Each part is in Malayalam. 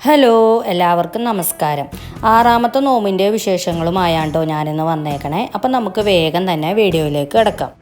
ഹലോ എല്ലാവർക്കും നമസ്കാരം. ആറാമത്തെ നോമിന്റെ വിശേഷങ്ങളുമായാണ്ടോ ഞാനിന്ന് വന്നേക്കണേ. അപ്പം നമുക്ക് വേഗം തന്നെ വീഡിയോയിലേക്ക് കിടക്കാം.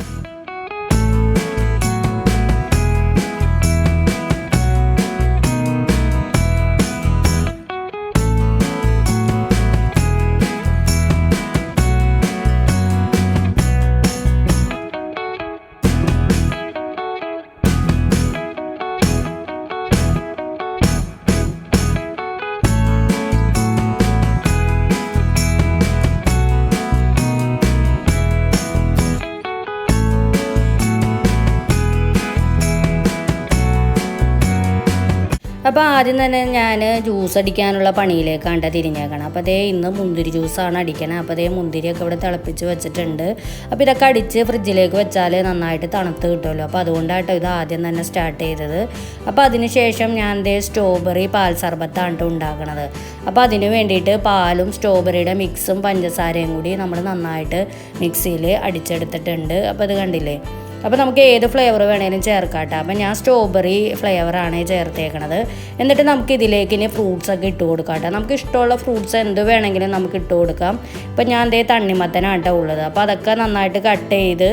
അപ്പോൾ ആദ്യം തന്നെ ഞാൻ ജ്യൂസ് അടിക്കാനുള്ള പണിയിലേക്കാണ്ട് തിരിഞ്ഞേക്കണം. അപ്പോൾ അതേ ഇന്ന് മുന്തിരി ജ്യൂസാണ് അടിക്കണത് അപ്പോൾ അതേ മുന്തിരിയൊക്കെ ഇവിടെ തിളപ്പിച്ച് വെച്ചിട്ടുണ്ട്. അപ്പോൾ ഇതൊക്കെ അടിച്ച് ഫ്രിഡ്ജിലേക്ക് വെച്ചാൽ നന്നായിട്ട് തണുത്ത് കിട്ടുമല്ലോ. അപ്പോൾ അതുകൊണ്ടാട്ടോ ഇത് ആദ്യം തന്നെ സ്റ്റാർട്ട് ചെയ്തത്. അപ്പോൾ അതിന് ശേഷം ഞാൻ ദേ സ്ട്രോബെറി പാൽ സർബത്താണ് ഉണ്ടാക്കണത്. അപ്പോൾ അതിന് വേണ്ടിയിട്ട് പാലും സ്ട്രോബെറിയുടെ മിക്സും പഞ്ചസാരയും കൂടി നമ്മൾ നന്നായിട്ട് മിക്സിയിൽ അടിച്ചെടുത്തിട്ടുണ്ട്. അപ്പോൾ അത് കണ്ടില്ലേ? അപ്പോൾ നമുക്ക് ഏത് ഫ്ലേവർ വേണേലും ചേർക്കാം കേട്ടോ അപ്പം ഞാൻ സ്ട്രോബെറി ഫ്ലേവറാണ് ചേർത്തേക്കണത്. എന്നിട്ട് നമുക്ക് ഇതിലേക്ക് ഇനി ഫ്രൂട്ട്സ് ഒക്കെ ഇട്ട് കൊടുക്കാം കേട്ടോ നമുക്ക് ഇഷ്ടമുള്ള ഫ്രൂട്ട്സ് എന്ത് വേണമെങ്കിലും നമുക്ക് ഇട്ട് കൊടുക്കാം. ഇപ്പം ഞാൻ ദേ കേട്ടോ ഉള്ളത്. അപ്പോൾ അതൊക്കെ നന്നായിട്ട് കട്ട് ചെയ്ത്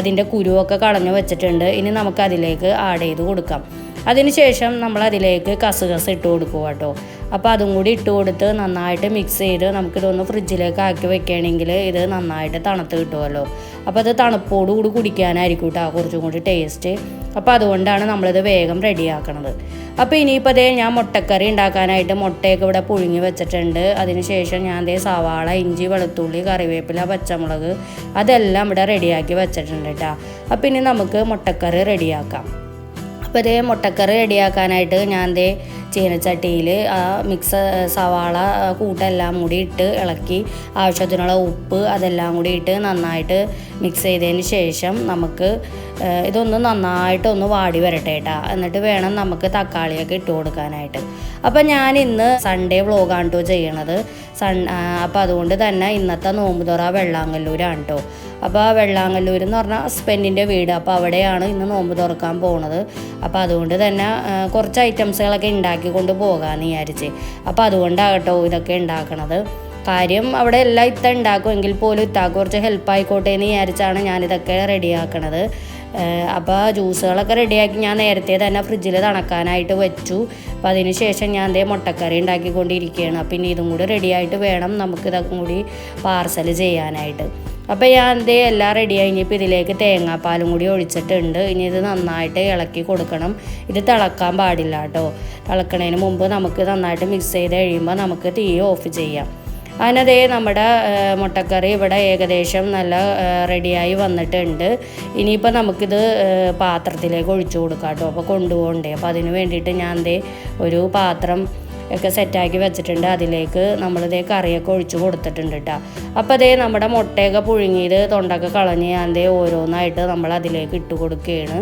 അതിന്റെ കുരുവൊക്കെ കളഞ്ഞു വെച്ചിട്ടുണ്ട്. ഇനി നമുക്ക് അതിലേക്ക് ആഡ് ചെയ്ത് കൊടുക്കാം. അതിനുശേഷം നമ്മൾ അതിലേക്ക് കസുകസ് ഇട്ട് കൊടുക്കുക കേട്ടോ അപ്പോൾ അതും കൂടി ഇട്ട് കൊടുത്ത് നന്നായിട്ട് മിക്സ് ചെയ്ത് നമുക്കിതൊന്ന് ഫ്രിഡ്ജിലേക്ക് ആക്കി വെക്കുകയാണെങ്കിൽ ഇത് നന്നായിട്ട് തണുത്ത് കിട്ടുമല്ലോ അപ്പോൾ അത് തണുപ്പോടുകൂടി കുടിക്കാനായിരിക്കും കേട്ടോ കുറച്ചും കൂടി ടേസ്റ്റ് അപ്പോൾ അതുകൊണ്ടാണ് നമ്മളിത് വേഗം റെഡിയാക്കണത് അപ്പോൾ ഇനിയിപ്പോൾ അതേ ഞാൻ മുട്ടക്കറി ഉണ്ടാക്കാനായിട്ട് മുട്ടയൊക്കെ ഇവിടെ പുഴുങ്ങി വെച്ചിട്ടുണ്ട്. അതിനുശേഷം ഞാൻ ദേ സവാള ഇഞ്ചി വെളുത്തുള്ളി കറിവേപ്പില പച്ചമുളക് അതെല്ലാം ഇവിടെ റെഡിയാക്കി വെച്ചിട്ടുണ്ട് കേട്ടോ അപ്പോൾ ഇനി നമുക്ക് മുട്ടക്കറി റെഡിയാക്കാം അപ്പോൾ ഇതേ മുട്ടക്കറി റെഡിയാക്കാനായിട്ട് ഞാൻ ദേ ചീനച്ചട്ടിയിൽ ആ മിക്സ് സവാള കൂട്ടെല്ലാം കൂടി ഇട്ട് ഇളക്കി ആവശ്യത്തിനുള്ള ഉപ്പ് അതെല്ലാം കൂടി ഇട്ട് നന്നായിട്ട് മിക്സ് ചെയ്തതിന് ശേഷം നമുക്ക് ഇതൊന്ന് നന്നായിട്ടൊന്ന് വാടി വരട്ടെ കേട്ടോ എന്നിട്ട് വേണം നമുക്ക് തക്കാളിയൊക്കെ ഇട്ട് കൊടുക്കാനായിട്ട്. അപ്പം ഞാൻ ഇന്ന് സൺഡേ വ്ളോഗാണ് കേട്ടോ ചെയ്യണത്. സൺ അപ്പോൾ അതുകൊണ്ട് തന്നെ ഇന്നത്തെ നോമ്പ് തുറ വെള്ളാങ്കല്ലൂരാണ് കേട്ടോ അപ്പോൾ ആ വെള്ളാങ്കല്ലൂർ എന്ന് പറഞ്ഞാൽ ഹസ്ബൻഡിന്റെ വീട്. അപ്പോൾ അവിടെയാണ് ഇന്ന് നോമ്പ് തുറക്കാൻ പോണത്. അപ്പോൾ അതുകൊണ്ട് തന്നെ കുറച്ച് ഐറ്റംസുകളൊക്കെ ഉണ്ടാക്കിക്കൊണ്ട് പോകാമെന്ന് വിചാരിച്ച്. അപ്പോൾ അതുകൊണ്ടാകട്ടോ ഇതൊക്കെ ഉണ്ടാക്കണത്. കാര്യം അവിടെ എല്ലാം ഇത്ത ഉണ്ടാക്കുമെങ്കിൽ പോലും ഇത്താക്ക് കുറച്ച് ഹെൽപ്പ് ആയിക്കോട്ടെ എന്ന് വിചാരിച്ചാണ് ഞാനിതൊക്കെ റെഡിയാക്കണത് അപ്പോൾ ജ്യൂസുകളൊക്കെ റെഡിയാക്കി ഞാൻ നേരത്തെ തന്നെ ഫ്രിഡ്ജിൽ തണക്കാനായിട്ട് വെച്ചു. അപ്പോൾ അതിന് ശേഷം ഞാൻ ദേ മുട്ടക്കറി ഉണ്ടാക്കിക്കൊണ്ടിരിക്കുകയാണ്. പിന്നെ ഇനി ഇതും കൂടി റെഡിയായിട്ട് വേണം നമുക്ക് നമുക്കിതൊക്കെ കൂടി പാർസൽ ചെയ്യാനായിട്ട്. അപ്പോൾ ഞാൻ ദേ എല്ലാം റെഡി കഴിഞ്ഞപ്പോൾ ഇതിലേക്ക് തേങ്ങാപ്പാലും കൂടി ഒഴിച്ചിട്ടുണ്ട്. ഇനി ഇത് നന്നായിട്ട് ഇളക്കി കൊടുക്കണം. ഇത് തിളക്കാൻ പാടില്ല കേട്ടോ. തിളക്കണതിന് മുമ്പ് നമുക്ക് നന്നായിട്ട് മിക്സ് ചെയ്ത് കഴിയുമ്പോൾ നമുക്ക് തീ ഓഫ് ചെയ്യാം. അതിനതേ നമ്മുടെ മുട്ടക്കറി ഇവിടെ ഏകദേശം നല്ല റെഡിയായി വന്നിട്ടുണ്ട്. ഇനിയിപ്പോൾ നമുക്കിത് പാത്രത്തിലേക്ക് ഒഴിച്ചു കൊടുക്കാം കേട്ടോ. അപ്പോൾ കൊണ്ടുപോകണ്ടേ. അപ്പോൾ അതിന് വേണ്ടിയിട്ട് ഞാൻ ദേ ഒരു പാത്രം ഒക്കെ സെറ്റാക്കി വെച്ചിട്ടുണ്ട്. അതിലേക്ക് നമ്മളിതേ കറിയൊക്കെ ഒഴിച്ച് കൊടുത്തിട്ടുണ്ട് കേട്ടോ. അപ്പോൾ അതേ നമ്മുടെ മുട്ടയൊക്കെ പുഴുങ്ങിയത് തൊണ്ടൊക്കെ കളഞ്ഞ് ദേ ഓരോന്നായിട്ട് നമ്മൾ അതിലേക്ക് ഇട്ട് കൊടുക്കുകയാണ്.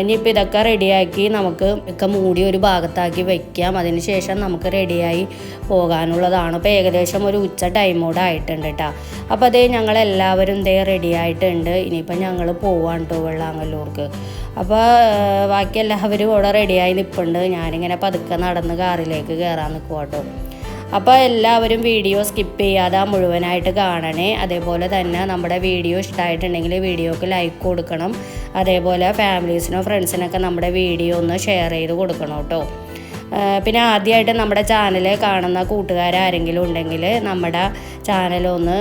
ഇനിയിപ്പോൾ ഇതൊക്കെ റെഡിയാക്കി നമുക്ക് ഒക്കെ മൂടി ഒരു ഭാഗത്താക്കി വെക്കാം. അതിന് ശേഷം നമുക്ക് റെഡിയായി പോകാനുള്ളതാണ്. അപ്പോൾ ഏകദേശം ഒരു ഉച്ച ടൈമോടെ ആയിട്ടുണ്ട് കേട്ടോ അപ്പോൾ അതേ ഞങ്ങളെല്ലാവരും ഇതേ റെഡി ആയിട്ടുണ്ട്. ഇനിയിപ്പോൾ ഞങ്ങൾ പോവാണ് കേട്ടോ വെള്ളാങ്കല്ലൂർക്ക്. അപ്പോൾ ബാക്കി എല്ലാവരും ഇവിടെ റെഡിയായി നിൽപ്പുണ്ട് ഞാനിങ്ങനെ പതുക്കെ നടന്ന് കാറിലേക്ക് കയറാൻ നിൽക്കുക കേട്ടോ അപ്പോൾ എല്ലാവരും വീഡിയോ സ്കിപ്പ് ചെയ്യാതെ മുഴുവനായിട്ട് കാണണേ. അതേപോലെ തന്നെ നമ്മുടെ വീഡിയോ ഇഷ്ടമായിട്ടുണ്ടെങ്കിൽ വീഡിയോക്ക് ലൈക്ക് കൊടുക്കണം. അതേപോലെ ഫാമിലീസിനോ ഫ്രണ്ട്സിനൊക്കെ നമ്മുടെ വീഡിയോ ഒന്ന് ഷെയർ ചെയ്ത് കൊടുക്കണം കേട്ടോ. പിന്നെ ആദ്യമായിട്ട് നമ്മുടെ ചാനൽ കാണുന്ന കൂട്ടുകാരാരെങ്കിലും ഉണ്ടെങ്കിൽ നമ്മുടെ ചാനലൊന്ന്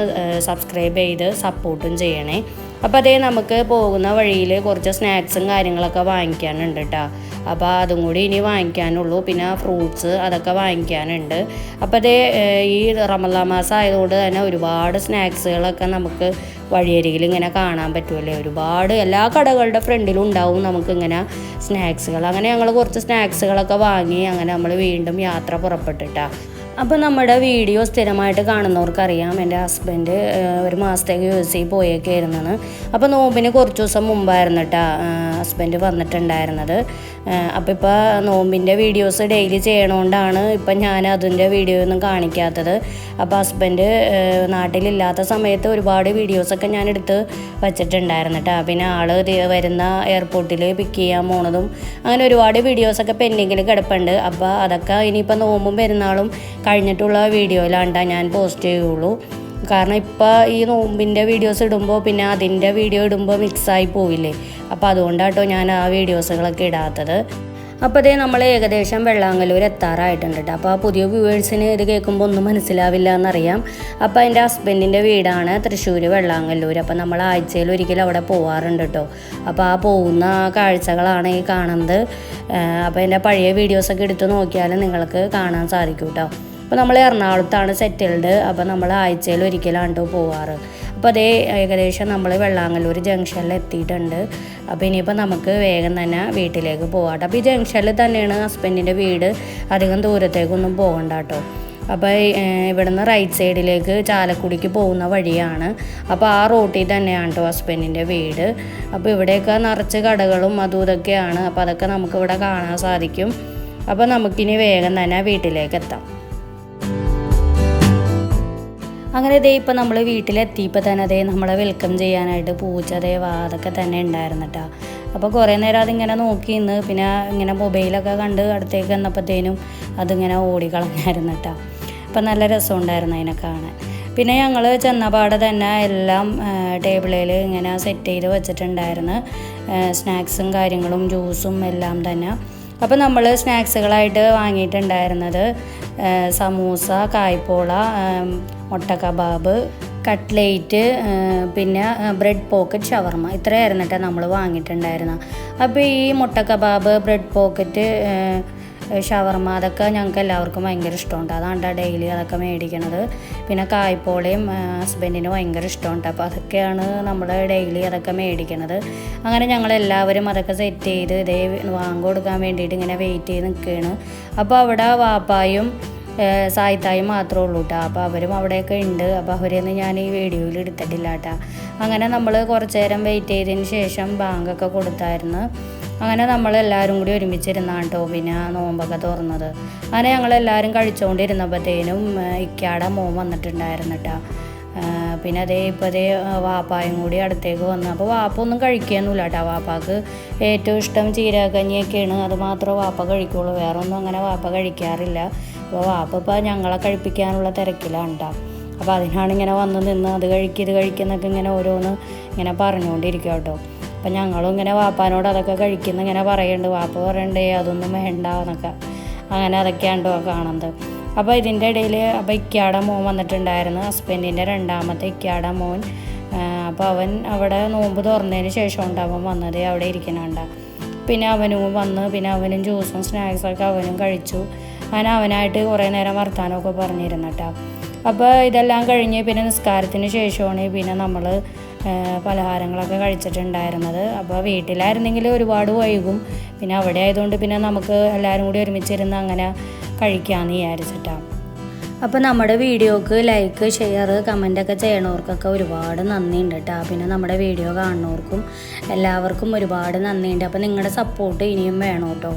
സബ്സ്ക്രൈബ് ചെയ്ത് സപ്പോർട്ടും ചെയ്യണേ. അപ്പോൾ അതേ നമുക്ക് പോകുന്ന വഴിയിൽ കുറച്ച് സ്നാക്സും കാര്യങ്ങളൊക്കെ വാങ്ങിക്കാനുണ്ട് കേട്ടോ അപ്പോൾ അതും കൂടി ഇനി വാങ്ങിക്കാനുള്ളൂ. പിന്നെ ഫ്രൂട്ട്സ് അതൊക്കെ വാങ്ങിക്കാനുണ്ട്. അപ്പോൾ അതേ ഈ റമലാ മാസം ആയതുകൊണ്ട് തന്നെ ഒരുപാട് സ്നാക്സുകളൊക്കെ നമുക്ക് വഴിയരികിൽ ഇങ്ങനെ കാണാൻ പറ്റുമല്ലേ? ഒരുപാട് എല്ലാ കടകളുടെ ഫ്രണ്ടിലും ഉണ്ടാവും നമുക്കിങ്ങനെ സ്നാക്സുകൾ. അങ്ങനെ ഞങ്ങൾ കുറച്ച് സ്നാക്സുകളൊക്കെ വാങ്ങി അങ്ങനെ നമ്മൾ വീണ്ടും യാത്ര പുറപ്പെട്ടിട്ടാ. അപ്പോൾ നമ്മുടെ വീഡിയോ സ്ഥിരമായിട്ട് കാണുന്നവർക്കറിയാം. എന്റെ ഹസ്ബൻഡ് ഒരു മാസത്തേക്ക് യു എസ് പോയേക്കായിരുന്നെന്ന് അപ്പോൾ നോമ്പിന് കുറച്ച് ദിവസം മുമ്പായിരുന്നു കേട്ടോ ഹസ്ബൻഡ് വന്നിട്ടുണ്ടായിരുന്നത്. അപ്പോൾ ഇപ്പോൾ നോമ്പിന്റെ വീഡിയോസ് ഡെയിലി ചെയ്യണോണ്ടാണ് ഇപ്പം ഞാൻ അതിന്റെ വീഡിയോ ഒന്നും കാണിക്കാത്തത്. അപ്പോൾ ഹസ്ബൻഡ് നാട്ടിലില്ലാത്ത സമയത്ത് ഒരുപാട് വീഡിയോസൊക്കെ ഞാൻ എടുത്ത് വച്ചിട്ടുണ്ടായിരുന്നു കേട്ടോ പിന്നെ ആൾ വരുന്ന എയർപോർട്ടിൽ പിക്ക് ചെയ്യാൻ പോണതും അങ്ങനെ ഒരുപാട് വീഡിയോസൊക്കെ പെൻഡിങ്ങിൽ കിടപ്പുണ്ട്. അപ്പോൾ അതൊക്കെ ഇനിയിപ്പോൾ നോമ്പും പെരുന്നാളും കഴിഞ്ഞിട്ടുള്ള വീഡിയോയിലാണ്ടാ ഞാൻ പോസ്റ്റ് ചെയ്യുള്ളൂ. കാരണം ഇപ്പോൾ ഈ നോമ്പിന്റെ വീഡിയോസ് ഇടുമ്പോൾ പിന്നെ അതിന്റെ വീഡിയോ ഇടുമ്പോൾ മിക്സായി പോവില്ലേ? അപ്പോൾ അതുകൊണ്ടാട്ടോ ഞാൻ ആ വീഡിയോസുകളൊക്കെ ഇടാത്തത്. അപ്പോൾ അതേ നമ്മൾ ഏകദേശം വെള്ളാങ്കല്ലൂർ എത്താറായിട്ടുണ്ട് കേട്ടോ അപ്പോൾ ആ പുതിയ വ്യൂവേഴ്സിന് ഇത് കേൾക്കുമ്പോൾ ഒന്നും മനസ്സിലാവില്ല എന്നറിയാം. അപ്പോൾ എന്റെ ഹസ്ബൻഡിന്റെ വീടാണ് തൃശ്ശൂർ വെള്ളാങ്കല്ലൂർ അപ്പോൾ നമ്മൾ ആഴ്ചയിൽ ഒരിക്കലും അവിടെ പോവാറുണ്ട് കേട്ടോ അപ്പോൾ ആ പോകുന്ന കാഴ്ചകളാണ് ഈ കാണുന്നത്. അപ്പോൾ എന്റെ പഴയ വീഡിയോസൊക്കെ എടുത്ത് നോക്കിയാൽ നിങ്ങൾക്ക് കാണാൻ സാധിക്കും കേട്ടോ അപ്പോൾ നമ്മൾ എറണാകുളത്താണ് സെറ്റിൽഡ് അപ്പോൾ നമ്മൾ ആഴ്ചയിൽ ഒരിക്കലാണ് കേട്ടോ പോവാറ്. അപ്പോൾ അതേ ഏകദേശം നമ്മൾ വെള്ളാങ്ങല്ലൂർ ജംഗ്ഷനിൽ എത്തിയിട്ടുണ്ട്. അപ്പോൾ ഇനിയിപ്പോൾ നമുക്ക് വേഗം തന്നെ വീട്ടിലേക്ക് പോകാം അപ്പോൾ ഈ ജംഗ്ഷനിൽ തന്നെയാണ് ഹസ്ബൻഡിന്റെ വീട് അധികം ദൂരത്തേക്കൊന്നും പോകണ്ട കേട്ടോ അപ്പോൾ ഇവിടുന്ന് റൈറ്റ് സൈഡിലേക്ക് ചാലക്കുടിക്ക് പോകുന്ന വഴിയാണ്. അപ്പോൾ ആ റോട്ടിൽ തന്നെയാണ് കേട്ടോ ഹസ്ബൻഡിന്റെ വീട്. അപ്പോൾ ഇവിടെയൊക്കെ നിറച്ച് കടകളും അതും ഇതൊക്കെയാണ്. അപ്പോൾ അതൊക്കെ നമുക്കിവിടെ കാണാൻ സാധിക്കും. അപ്പോൾ നമുക്കിനി വേഗം തന്നെ വീട്ടിലേക്ക് എത്താം. അങ്ങനെ ഇതേ ഇപ്പം നമ്മൾ വീട്ടിലെത്തിയപ്പോൾ തന്നെ അതേ നമ്മളെ വെൽക്കം ചെയ്യാനായിട്ട് പൂച്ച അതേ വാതൊക്കെ തന്നെ ഉണ്ടായിരുന്നു കേട്ടോ അപ്പോൾ കുറേ നേരം അതിങ്ങനെ നോക്കി നിന്ന് പിന്നെ ഇങ്ങനെ മൊബൈലൊക്കെ കണ്ട് അടുത്തേക്ക് വന്നപ്പോഴത്തേനും അതിങ്ങനെ ഓടിക്കളഞ്ഞായിരുന്നു കേട്ടോ അപ്പം നല്ല രസമുണ്ടായിരുന്നു അതിനെ കാണാൻ. പിന്നെ ഞങ്ങൾ ചെന്നപാടെ തന്നെ എല്ലാം ടേബിളിൽ ഇങ്ങനെ സെറ്റ് ചെയ്ത് വെച്ചിട്ടുണ്ടായിരുന്നു. സ്നാക്സും കാര്യങ്ങളും ജ്യൂസും എല്ലാം തന്നെ. അപ്പോൾ നമ്മൾ സ്നാക്സുകളായിട്ട് വാങ്ങിയിട്ടുണ്ടായിരുന്നത് സമൂസ കായ്പോള മുട്ട കബാബ് കട്ട്ലേറ്റ് പിന്നെ ബ്രെഡ് പോക്കറ്റ് ഷവർമ ഇത്രയായിരുന്നു കേട്ടോ നമ്മൾ വാങ്ങിയിട്ടുണ്ടായിരുന്നത്. അപ്പോൾ ഈ മുട്ട കബാബ് ബ്രെഡ് പോക്കറ്റ് ഷവർമ അതൊക്കെ ഞങ്ങൾക്ക് എല്ലാവർക്കും ഭയങ്കര ഇഷ്ടമുണ്ട്. അതാണ് ഡെയിലി അതൊക്കെ മേടിക്കണത്. പിന്നെ കായ്പോളയും ഹസ്ബൻഡിന് ഭയങ്കര ഇഷ്ടമുണ്ട്. അപ്പോൾ അതൊക്കെയാണ് നമ്മൾ ഡെയിലി അതൊക്കെ മേടിക്കണത്. അങ്ങനെ ഞങ്ങൾ എല്ലാവരും അതൊക്കെ സെറ്റ് ചെയ്ത് ഇതേ വാങ്ങി കൊടുക്കാൻ വേണ്ടിയിട്ട് ഇങ്ങനെ വെയിറ്റ് ചെയ്ത് നിൽക്കുകയാണ് അപ്പോൾ അവിടെ വാപ്പായും സായിത്തായും മാത്രമേ ഉള്ളൂ കേട്ടോ അപ്പോൾ അവരും അവിടെയൊക്കെ ഉണ്ട്. അപ്പോൾ അവരെയൊന്നും ഞാൻ ഈ വീഡിയോയിൽ എടുത്തിട്ടില്ല കേട്ടോ അങ്ങനെ നമ്മൾ കുറച്ച് നേരം വെയിറ്റ് ചെയ്തതിന് ശേഷം ബാങ്കൊക്കെ കൊടുത്തായിരുന്നു. അങ്ങനെ നമ്മൾ എല്ലാവരും കൂടി ഒരുമിച്ചിരുന്നാണ് കേട്ടോ പിന്നെ നോമ്പൊക്കെ തുറന്നത്. അങ്ങനെ ഞങ്ങളെല്ലാവരും കഴിച്ചുകൊണ്ടിരുന്നപ്പോഴത്തേനും ഇക്കാടെ മോൻ വന്നിട്ടുണ്ടായിരുന്നു കേട്ടോ പിന്നെ അതേ ഇപ്പോൾ അതേ വാപ്പായും കൂടി അടുത്തേക്ക് വന്നു. അപ്പോൾ വാപ്പ ഒന്നും കഴിക്കുകയൊന്നുമില്ല കേട്ടോ വാപ്പാക്ക് ഏറ്റവും ഇഷ്ടം ചീരകഞ്ഞിയൊക്കെയാണ്. അത് മാത്രമേ വാപ്പ കഴിക്കുള്ളൂ. വേറെ ഒന്നും അങ്ങനെ വാപ്പ കഴിക്കാറില്ല. അപ്പോൾ വാപ്പ ഞങ്ങളെ കഴിപ്പിക്കാനുള്ള തിരക്കിലാണ് അപ്പോൾ അതിനാണ് ഇങ്ങനെ വന്ന് നിന്ന് അത് കഴിക്കുക ഇത് കഴിക്കുന്നൊക്കെ ഇങ്ങനെ ഓരോന്ന് ഇങ്ങനെ പറഞ്ഞുകൊണ്ടിരിക്കുക കേട്ടോ. അപ്പം ഞങ്ങളും ഇങ്ങനെ വാപ്പാനോട് അതൊക്കെ കഴിക്കുന്ന ഇങ്ങനെ പറയുന്നുണ്ട് വാപ്പ പറയണ്ടേ അതൊന്നും വേണ്ട എന്നൊക്കെ അങ്ങനെ അതൊക്കെയാണ് കേട്ടോ കാണുന്നത്. അപ്പോൾ ഇതിന്റെ ഇടയിൽ അപ്പോൾ ഇക്കാട മോൻ വന്നിട്ടുണ്ടായിരുന്നു. ഹസ്ബൻഡിന്റെ രണ്ടാമത്തെ ഇക്കാട മോൻ. അപ്പോൾ അവൻ അവിടെ നോമ്പ് തുറന്നതിന് ശേഷം ഉണ്ടാവും വന്നത് അവിടെ ഇരിക്കുന്നുണ്ടാവും പിന്നെ അവനും വന്ന് പിന്നെ അവനും ജ്യൂസും സ്നാക്സൊക്കെ അവനും കഴിച്ചു. അങ്ങനെ അവനായിട്ട് കുറേ നേരം പറഞ്ഞിരുന്നു കേട്ടോ അപ്പോൾ ഇതെല്ലാം കഴിഞ്ഞ് പിന്നെ നിസ്കാരത്തിന് ശേഷമാണ് പിന്നെ നമ്മൾ പലഹാരങ്ങളൊക്കെ കഴിച്ചിട്ടുണ്ടായിരുന്നത്. അപ്പോൾ വീട്ടിലായിരുന്നെങ്കിൽ ഒരുപാട് വൈകും. പിന്നെ അവിടെ ആയതുകൊണ്ട് പിന്നെ നമുക്ക് എല്ലാവരും കൂടി ഒരുമിച്ചിരുന്ന് അങ്ങനെ കഴിക്കാമെന്ന് വിചാരിച്ചിട്ടാണ് അപ്പോൾ നമ്മുടെ വീഡിയോക്ക് ലൈക്ക് ഷെയർ കമന്റൊക്കെ ചെയ്യണവർക്കൊക്കെ ഒരുപാട് നന്ദിയുണ്ട് കേട്ടോ പിന്നെ നമ്മുടെ വീഡിയോ കാണുന്നവർക്കും എല്ലാവർക്കും ഒരുപാട് നന്ദിയുണ്ട്. അപ്പോൾ നിങ്ങളുടെ സപ്പോർട്ട് ഇനിയും വേണം കേട്ടോ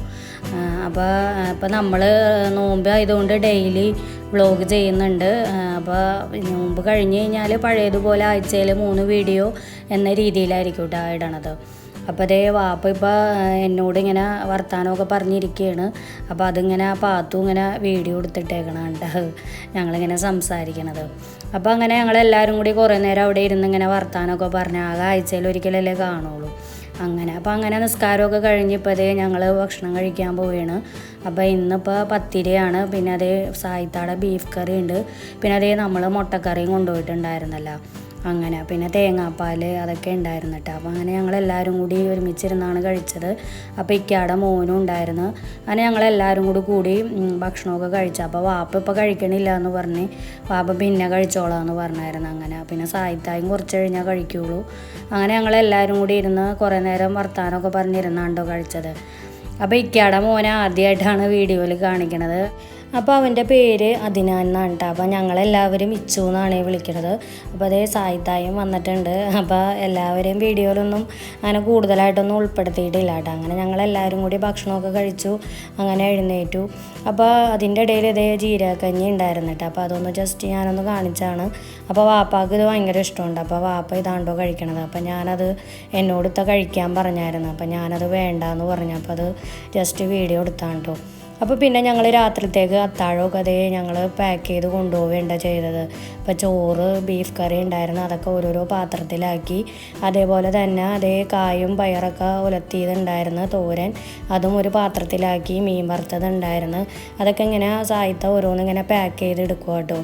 അപ്പോൾ ഇപ്പോൾ നമ്മൾ നോമ്പ് ആയതുകൊണ്ട് ഡെയിലി വ്ളോഗ് ചെയ്യുന്നുണ്ട്. അപ്പോൾ നോമ്പ് കഴിഞ്ഞ് കഴിഞ്ഞാൽ പഴയതുപോലെ ആഴ്ചയിൽ മൂന്ന് വീഡിയോ എന്ന രീതിയിലായിരിക്കും കേട്ടോ ഇടണത്. അപ്പോൾ അതേ വാപ്പ ഇപ്പോൾ എന്നോട് ഇങ്ങനെ വർത്തമാനമൊക്കെ പറഞ്ഞിരിക്കുകയാണ് അപ്പോൾ അതിങ്ങനെ പാത്തു ഇങ്ങനെ വീഡിയോ എടുത്തിട്ടേക്കണം കേട്ടോ ഞങ്ങളിങ്ങനെ സംസാരിക്കണത്. അപ്പോൾ അങ്ങനെ ഞങ്ങളെല്ലാവരും കൂടി കുറേ നേരം അവിടെ ഇരുന്ന് ഇങ്ങനെ വർത്തമാനമൊക്കെ പറഞ്ഞ് ആകെ ആഴ്ചയിൽ ഒരിക്കലല്ലേ കാണുള്ളൂ. അങ്ങനെ അപ്പോൾ അങ്ങനെ നിസ്കാരമൊക്കെ കഴിഞ്ഞപ്പോഴേ ഞങ്ങൾ ഭക്ഷണം കഴിക്കാൻ പോവുകയാണ് അപ്പോൾ ഇന്നിപ്പോൾ പത്തിരിയാണ് പിന്നെ അതേ സായിത്താടെ ബീഫ് കറി ഉണ്ട്. പിന്നെ അതേ നമ്മൾ മുട്ടക്കറിയും കൊണ്ടുപോയിട്ടുണ്ടായിരുന്നല്ലോ. അങ്ങനെ. പിന്നെ തേങ്ങാപ്പാൽ അതൊക്കെ ഉണ്ടായിരുന്നു കേട്ടോ. അപ്പോൾ അങ്ങനെ ഞങ്ങളെല്ലാവരും കൂടി ഒരുമിച്ചിരുന്നാണ് കഴിച്ചത്. അപ്പോൾ ഇക്കാടെ മോനും ഉണ്ടായിരുന്നു. അങ്ങനെ ഞങ്ങളെല്ലാവരും കൂടി കൂടി ഭക്ഷണമൊക്കെ കഴിച്ചു. അപ്പോൾ വാപ്പ ഇപ്പോൾ കഴിക്കണില്ല എന്ന് പറഞ്ഞ് വാപ്പ പിന്നെ കഴിച്ചോളാം എന്ന് പറഞ്ഞായിരുന്നു അങ്ങനെ. പിന്നെ സായിത്തായും കുറച്ച് കഴിഞ്ഞാൽ കഴിക്കുള്ളൂ. അങ്ങനെ ഞങ്ങളെല്ലാവരും കൂടി ഇരുന്ന് കുറേ നേരം വർത്താനമൊക്കെ പറഞ്ഞിരുന്നാണ്ടോ കഴിച്ചത്. അപ്പോൾ ഇക്കാടെ മോനെ ആദ്യമായിട്ടാണ് വീഡിയോയിൽ കാണിക്കണത്. അപ്പോൾ അവന്റെ പേര് അതിനാൻ എന്നാണ് കേട്ടോ അപ്പോൾ ഞങ്ങളെല്ലാവരും ഇച്ചു എന്നാണ് വിളിക്കുന്നത് അപ്പോൾ അതേ സായിത്തായും വന്നിട്ടുണ്ട്. അപ്പോൾ എല്ലാവരെയും വീഡിയോയിലൊന്നും അങ്ങനെ കൂടുതലായിട്ടൊന്നും ഉൾപ്പെടുത്തിയിട്ടില്ല കേട്ടോ അങ്ങനെ ഞങ്ങളെല്ലാവരും കൂടി ഭക്ഷണമൊക്കെ കഴിച്ചു അങ്ങനെ എഴുന്നേറ്റു. അപ്പോൾ അതിന്റെ ഇടയിൽ ഇതേ ജീരകക്കഞ്ഞി ഉണ്ടായിരുന്നു കേട്ടോ അപ്പോൾ അതൊന്ന് ജസ്റ്റ് ഞാനൊന്ന് കാണിച്ചാണ്. അപ്പോൾ വാപ്പാക്ക് ഇത് ഭയങ്കര ഇഷ്ടമുണ്ട്. അപ്പോൾ വാപ്പ ഇതാണ്ടോ കഴിക്കണത്. അപ്പോൾ ഞാനത് എന്നോട് ഇത്ത കഴിക്കാൻ പറഞ്ഞായിരുന്നു. അപ്പോൾ ഞാനത് വേണ്ടാന്ന് പറഞ്ഞു. അപ്പോൾ അത് ജസ്റ്റ് വീഡിയോ എടുത്താണ് കേട്ടോ അപ്പോൾ പിന്നെ ഞങ്ങൾ രാത്രിത്തേക്ക് അത്താഴമൊക്കെ അതേ ഞങ്ങൾ പാക്ക് ചെയ്ത് കൊണ്ടുപോവുകയുണ്ട ചെയ്തത്. ഇപ്പോൾ ചോറ് ബീഫ് കറി ഉണ്ടായിരുന്നു. അതൊക്കെ ഓരോരോ പാത്രത്തിലാക്കി. അതേപോലെ തന്നെ അതേ കായും പയറൊക്കെ ഉലത്തിയതുണ്ടായിരുന്നു തോരൻ. അതും ഒരു പാത്രത്തിലാക്കി മീൻ വറുത്തത് ഉണ്ടായിരുന്നു അതൊക്കെ ഇങ്ങനെ സായിത്ത ഓരോന്നിങ്ങനെ പാക്ക് ചെയ്ത് എടുക്കുക കേട്ടോ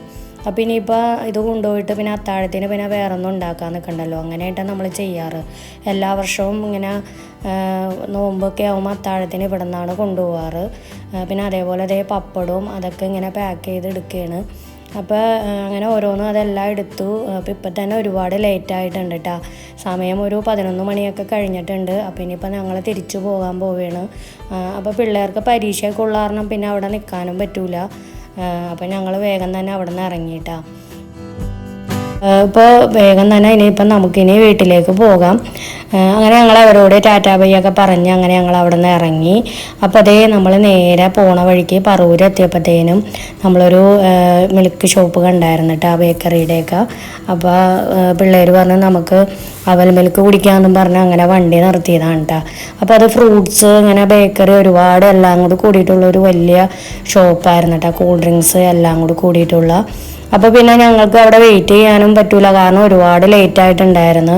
അപ്പം ഇനിയിപ്പോൾ ഇത് കൊണ്ടുപോയിട്ട് പിന്നെ അത്താഴത്തിന് പിന്നെ വേറെ ഒന്നും ഉണ്ടാക്കാൻ നിൽക്കണ്ടല്ലോ അങ്ങനെയായിട്ടാണ് നമ്മൾ ചെയ്യാറ്. എല്ലാ വർഷവും ഇങ്ങനെ നോമ്പൊക്കെ ആകുമ്പോൾ അത്താഴത്തിന് ഇവിടെ നിന്നാണ് കൊണ്ടുപോകാറ് പിന്നെ അതേപോലെ അതേ പപ്പടവും അതൊക്കെ ഇങ്ങനെ പാക്ക് ചെയ്ത് എടുക്കുകയാണ് അപ്പോൾ അങ്ങനെ ഓരോന്നും അതെല്ലാം എടുത്തു. അപ്പോൾ ഇപ്പം തന്നെ ഒരുപാട് ലേറ്റ് ആയിട്ടുണ്ട് കേട്ടോ സമയം ഒരു പതിനൊന്ന് മണിയൊക്കെ കഴിഞ്ഞിട്ടുണ്ട്. അപ്പോൾ ഇനിയിപ്പോൾ ഞങ്ങൾ തിരിച്ചു പോകാൻ പോവുകയാണ് അപ്പോൾ പിള്ളേർക്ക് പരീക്ഷയൊക്കെ ഉള്ള കാരണം പിന്നെ അവിടെ നിൽക്കാനും പറ്റൂല. അപ്പോൾ ഞങ്ങൾ വേഗം തന്നെ അവിടെ നിന്ന് ഇറങ്ങിയിട്ടാ. ഇപ്പോൾ വേഗം തന്നെ ഇനിയിപ്പം നമുക്കിനി വീട്ടിലേക്ക് പോകാം. അങ്ങനെ ഞങ്ങൾ അവരോട് ടാറ്റാ ബൈയൊക്കെ പറഞ്ഞ് അങ്ങനെ ഞങ്ങൾ അവിടെ നിന്ന് ഇറങ്ങി. അപ്പോൾ അതേ നമ്മൾ നേരെ പോണ വഴിക്ക് പറവൂർ എത്തിയപ്പോഴത്തേനും നമ്മളൊരു മിൽക്ക് ഷോപ്പ് കണ്ടായിരുന്നു കേട്ടോ ആ ബേക്കറിയുടെയൊക്കെ അപ്പോൾ പിള്ളേർ പറഞ്ഞു നമുക്ക് അവൽ മിൽക്ക് കുടിക്കാമെന്നും പറഞ്ഞ് അങ്ങനെ വണ്ടി നിർത്തിയതാണ് കേട്ടോ അപ്പോൾ അത് ഫ്രൂട്ട്സ് ഇങ്ങനെ ബേക്കറി ഒരുപാട് എല്ലാം കൂടി കൂടിയിട്ടുള്ള ഒരു വലിയ ഷോപ്പായിരുന്നു കേട്ടോ കൂൾ ഡ്രിങ്ക്സ് എല്ലാം കൂടി കൂടിയിട്ടുള്ള അപ്പോൾ പിന്നെ ഞങ്ങൾക്ക് അവിടെ വെയിറ്റ് ചെയ്യാനും പറ്റൂല. കാരണം ഒരുപാട് ലേറ്റ് ആയിട്ടുണ്ടായിരുന്നു.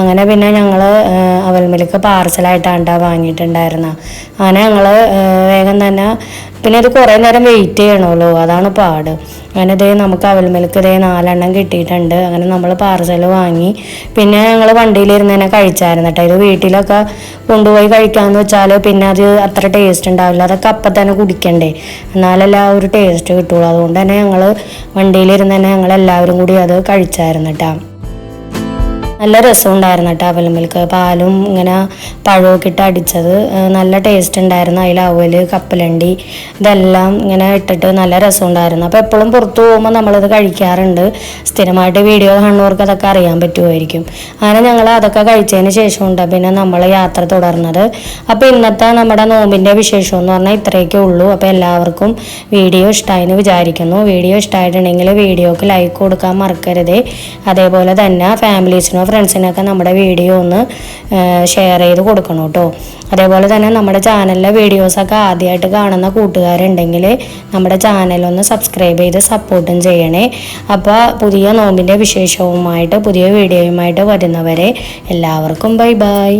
അങ്ങനെ പിന്നെ ഞങ്ങൾ അവൽ മിൽക്ക് പാർസലായിട്ടാണ് വാങ്ങിയിട്ടുണ്ടായിരുന്നത് അങ്ങനെ ഞങ്ങൾ വേഗം തന്നെ പിന്നെ ഇത് കുറേ നേരം വെയിറ്റ് ചെയ്യണമല്ലോ അതാണ് പാട്. അങ്ങനെ ഇതേ നമുക്ക് അവൽ മിൽക്ക് ഇതേ നാലെണ്ണം കിട്ടിയിട്ടുണ്ട് അങ്ങനെ നമ്മൾ പാർസൽ വാങ്ങി. പിന്നെ ഞങ്ങൾ വണ്ടിയിലിരുന്ന് തന്നെ കഴിച്ചായിരുന്നു കേട്ടോ ഇത് വീട്ടിലൊക്കെ കൊണ്ടുപോയി കഴിക്കാമെന്ന് വെച്ചാൽ പിന്നെ അത് അത്ര ടേസ്റ്റ് ഉണ്ടാവില്ല. അതൊക്കെ അപ്പം തന്നെ കുടിക്കണ്ടേ. എന്നാലല്ല ആ ഒരു ടേസ്റ്റ് കിട്ടുള്ളൂ. അതുകൊണ്ട് തന്നെ ഞങ്ങൾ വണ്ടിയിലിരുന്ന് തന്നെ ഞങ്ങൾ എല്ലാവരും കൂടി അത് കഴിച്ചായിരുന്നു കേട്ടോ നല്ല രസമുണ്ടായിരുന്നു കേട്ടോ അവൽ മിൽക്ക് പാലും ഇങ്ങനെ പഴമൊക്കെ ഇട്ട് അടിച്ചത്. നല്ല ടേസ്റ്റ് ഉണ്ടായിരുന്നു. അതിൽ അവൽ കപ്പലണ്ടി ഇതെല്ലാം ഇങ്ങനെ ഇട്ടിട്ട് നല്ല രസമുണ്ടായിരുന്നു. അപ്പോൾ എപ്പോഴും പുറത്തു പോകുമ്പോൾ നമ്മളിത് കഴിക്കാറുണ്ട്. സ്ഥിരമായിട്ട് വീഡിയോ കാണുന്നവർക്ക് അതൊക്കെ അറിയാൻ പറ്റുമായിരിക്കും. അങ്ങനെ ഞങ്ങൾ അതൊക്കെ കഴിച്ചതിന് ശേഷമുണ്ട്. പിന്നെ നമ്മൾ യാത്ര തുടർന്നത്. അപ്പോൾ ഇന്നത്തെ നമ്മുടെ നോമ്പിന്റെ വിശേഷം എന്ന് പറഞ്ഞാൽ ഇത്രയൊക്കെ ഉള്ളൂ. അപ്പോൾ എല്ലാവർക്കും വീഡിയോ ഇഷ്ടമായി വിചാരിക്കുന്നു. വീഡിയോ ഇഷ്ടമായിട്ടുണ്ടെങ്കിൽ വീഡിയോക്ക് ലൈക്ക് കൊടുക്കാൻ മറക്കരുതേ. അതേപോലെ തന്നെ ഫാമിലീസിനോ ഫ്രണ്ട്സിനൊക്കെ നമ്മുടെ വീഡിയോ ഒന്ന് ഷെയർ ചെയ്ത് കൊടുക്കണം കേട്ടോ. അതേപോലെ തന്നെ നമ്മുടെ ചാനലിലെ വീഡിയോസൊക്കെ ആദ്യമായിട്ട് കാണുന്ന കൂട്ടുകാരുണ്ടെങ്കിൽ നമ്മുടെ ചാനലൊന്ന് സബ്സ്ക്രൈബ് ചെയ്ത് സപ്പോർട്ടും ചെയ്യണേ. അപ്പോൾ പുതിയ നോമ്പിന്റെ വിശേഷവുമായിട്ട് പുതിയ വീഡിയോയുമായിട്ട് വരുന്നവരെ എല്ലാവർക്കും ബൈ ബൈ